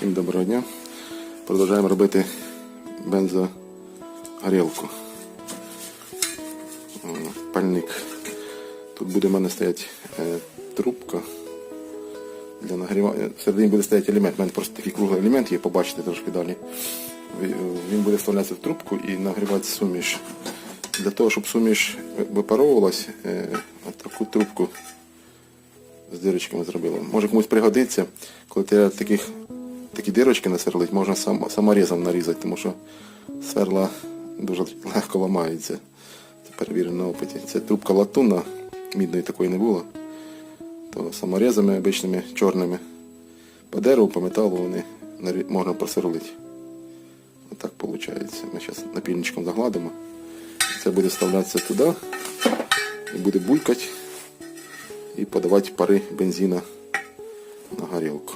Всім доброго дня. Продовжуємо робити бензогорілку. Пальник. Тут буде в мене стояти е, трубка для нагрівання. Всередині буде стояти елемент. У мене просто такий круглий елемент є, побачите трошки далі. Він буде вставлятися в трубку і нагрівати суміш. Для того, щоб суміш випаровувалась, е, таку трубку з дирочками зробили. Може комусь пригодиться, коли ти таких, такі дирочки насверлить, можна сам, саморізом нарізати, тому що сверла дуже легко ламаються. Це перевірено на опиті. Це трубка латунна, мідної такої не було. То саморізами обичними чорними по дереву, по металу вони можна просверлити. Отак виходить. Ми зараз напільничком загладимо. Це буде вставлятися туди і буде булькати і подавати пари бензина на горілку.